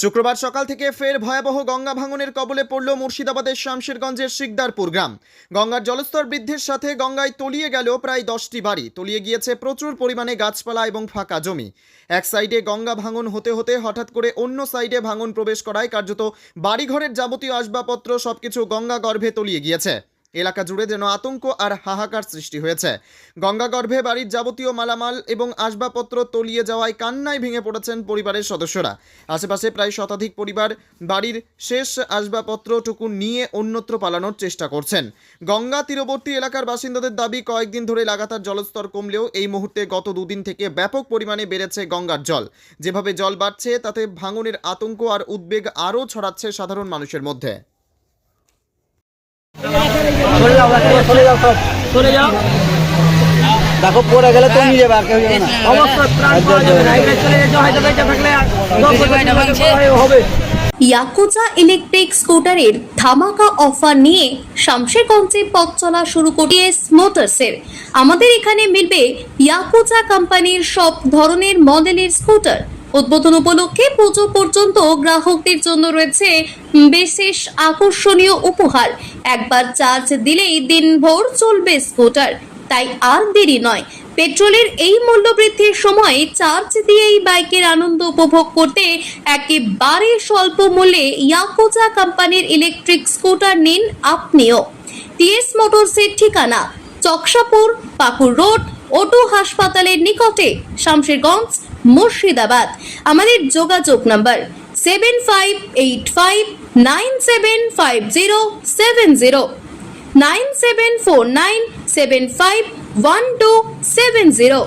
শুক্রবার সকাল থেকে ফের ভয়াবহ গঙ্গা ভাঙনের কবলে পড়ল মুর্শিদাবাদের শামশেরগঞ্জের শিকদারপুর গ্রাম। গঙ্গার জলস্তর বৃদ্ধির সাথে গঙ্গায় তলিয়ে গেল প্রায় দশটি বাড়ি। তলিয়ে গিয়েছে প্রচুর পরিমাণে গাছপালা এবং ফাঁকা জমি। এক সাইডে গঙ্গা ভাঙন হতে হতে হঠাৎ করে অন্য সাইডে ভাঙন প্রবেশ করায় কার্যত বাড়িঘরের যাবতীয় আসবাবপত্র সবকিছু গঙ্গা গর্ভে তলিয়ে গিয়েছে। এলাকা জুড়ে যেন আতঙ্ক আর হাহাকার সৃষ্টি হয়েছে। গঙ্গা গর্ভে বাড়ির যাবতীয় মালামাল এবং আসবাবপত্র তলিয়ে যাওয়ায় কান্নায় ভেঙে পড়েছেন পরিবারের সদস্যরা। আশেপাশে প্রায় শতাধিক পরিবার বাড়ির শেষ আসবাবপত্রটুকু নিয়ে অন্যত্র পালানোর চেষ্টা করছেন। গঙ্গা তীরবর্তী এলাকার বাসিন্দাদের দাবি, কয়েকদিন ধরে লাগাতার জলস্তর কমলেও এই মুহূর্তে গত দুদিন থেকে ব্যাপক পরিমাণে বেড়েছে গঙ্গার জল। যেভাবে জল বাড়ছে, তাতে ভাঙনের আতঙ্ক আর উদ্বেগ আরও ছড়াচ্ছে সাধারণ মানুষের মধ্যে। যাও যাও সব। যাও। দেখো পড়ে গেলে তো নিয়ে যাবে আর কেউ যাবে না। অবশ্যই প্রাণ পাওয়া যাবে না এখানে চলে যেতে হয়তো বেঁচে থাকলে হবে। ইয়াকুজা ইলেকট্রিক স্কুটারের ধামাকা অফার নিয়ে শামশেরগঞ্জে পথ চলা শুরু করিয়েস মোটরসের। আমাদের এখানে মিলবে ইয়াকুজা কোম্পানির সব ধরনের মডেলের স্কুটার। উদ্বোধন উপলক্ষে পুজো পর্যন্ত গ্রাহকদের জন্য রয়েছে বিশেষ আকর্ষণীয় উপহার। একবার চার্জ দিলেই দিনভর চলবে স্কুটার। তাই আর দেরি নয়। পেট্রোলের এই মূল্য বৃদ্ধির সময় চার্জ দিয়েই বাইকের আনন্দ উপভোগ করতে একেবারে স্বল্প মূল্যে ইয়াকুজা কোম্পানির ইলেকট্রিক স্কুটার নিন আপনিও। টিএস মোটরসের ঠিকানা, চকসাপুর পাকুর রোড, ওটু হাসপাতালের নিকটে, শামশেরগঞ্জ মুর্শিদাবাদ। আমাদের যোগাযোগ number seven five eight five nine seven five zero seven zero, nine seven four nine seven five one two seven zero.